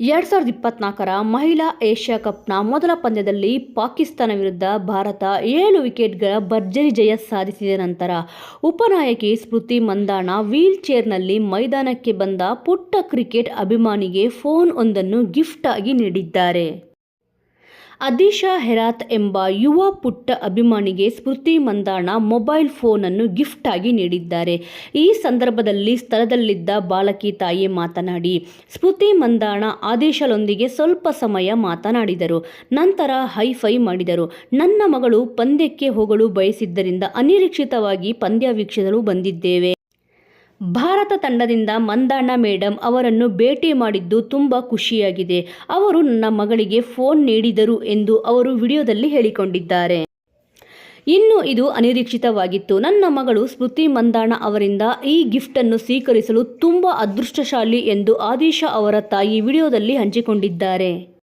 ಎರಡ್ ಸಾವಿರದ ಇಪ್ಪತ್ನಾಲ್ಕರ ಮಹಿಳಾ ಏಷ್ಯಾ ಕಪ್ನ ಮೊದಲ ಪಂದ್ಯದಲ್ಲಿ ಪಾಕಿಸ್ತಾನ ವಿರುದ್ಧ ಭಾರತ ಏಳು ವಿಕೆಟ್ಗಳ ಭರ್ಜರಿ ಜಯ ಸಾಧಿಸಿದ ನಂತರ ಉಪನಾಯಕಿ ಸ್ಮೃತಿ ಮಂದಾಣ ವೀಲ್ ಚೇರ್ನಲ್ಲಿ ಮೈದಾನಕ್ಕೆ ಬಂದ ಪುಟ್ಟ ಕ್ರಿಕೆಟ್ ಅಭಿಮಾನಿಗೆ ಫೋನ್ ಒಂದನ್ನು ಗಿಫ್ಟ್ ಆಗಿ ನೀಡಿದ್ದಾರೆ. ಅದೀಶಾ ಹೆರಾತ್ ಎಂಬ ಯುವ ಪುಟ್ಟ ಅಭಿಮಾನಿಗೆ ಸ್ಮೃತಿ ಮಂದಾಣ ಮೊಬೈಲ್ ಫೋನ್ ಅನ್ನು ಗಿಫ್ಟ್ ಆಗಿ ನೀಡಿದ್ದಾರೆ. ಈ ಸಂದರ್ಭದಲ್ಲಿ ಸ್ಥಳದಲ್ಲಿದ್ದ ಬಾಲಕಿ ತಾಯಿ ಮಾತನಾಡಿ, ಸ್ಮೃತಿ ಮಂದಾಣ ಆದೇಶಲೊಂದಿಗೆ ಸ್ವಲ್ಪ ಸಮಯ ಮಾತನಾಡಿದರು. ನಂತರ ಹೈಫೈ ಮಾಡಿದರು. ನನ್ನ ಮಗಳು ಪಂದ್ಯಕ್ಕೆ ಹೋಗಲು ಬಯಸಿದ್ದರಿಂದ ಅನಿರೀಕ್ಷಿತವಾಗಿ ಪಂದ್ಯ ವೀಕ್ಷಿಸಲು ಬಂದಿದ್ದೇವೆ. ಭಾರತ ತಂಡದಿಂದ ಮಂದಣ್ಣ ಮೇಡಮ್ ಅವರನ್ನು ಭೇಟಿ ಮಾಡಿದ್ದು ತುಂಬ ಖುಷಿಯಾಗಿದೆ. ಅವರು ನನ್ನ ಮಗಳಿಗೆ ಫೋನ್ ನೀಡಿದರು ಎಂದು ಅವರು ವಿಡಿಯೋದಲ್ಲಿ ಹೇಳಿಕೊಂಡಿದ್ದಾರೆ. ಇನ್ನು ಇದು ಅನಿರೀಕ್ಷಿತವಾಗಿತ್ತು. ನನ್ನ ಮಗಳು ಸ್ಮೃತಿ ಮಂದಾಣ ಅವರಿಂದ ಈ ಗಿಫ್ಟನ್ನು ಸ್ವೀಕರಿಸಲು ತುಂಬ ಅದೃಷ್ಟಶಾಲಿ ಎಂದು ಆದಿಶಾ ಅವರ ತಾಯಿ ವಿಡಿಯೋದಲ್ಲಿ ಹಂಚಿಕೊಂಡಿದ್ದಾರೆ.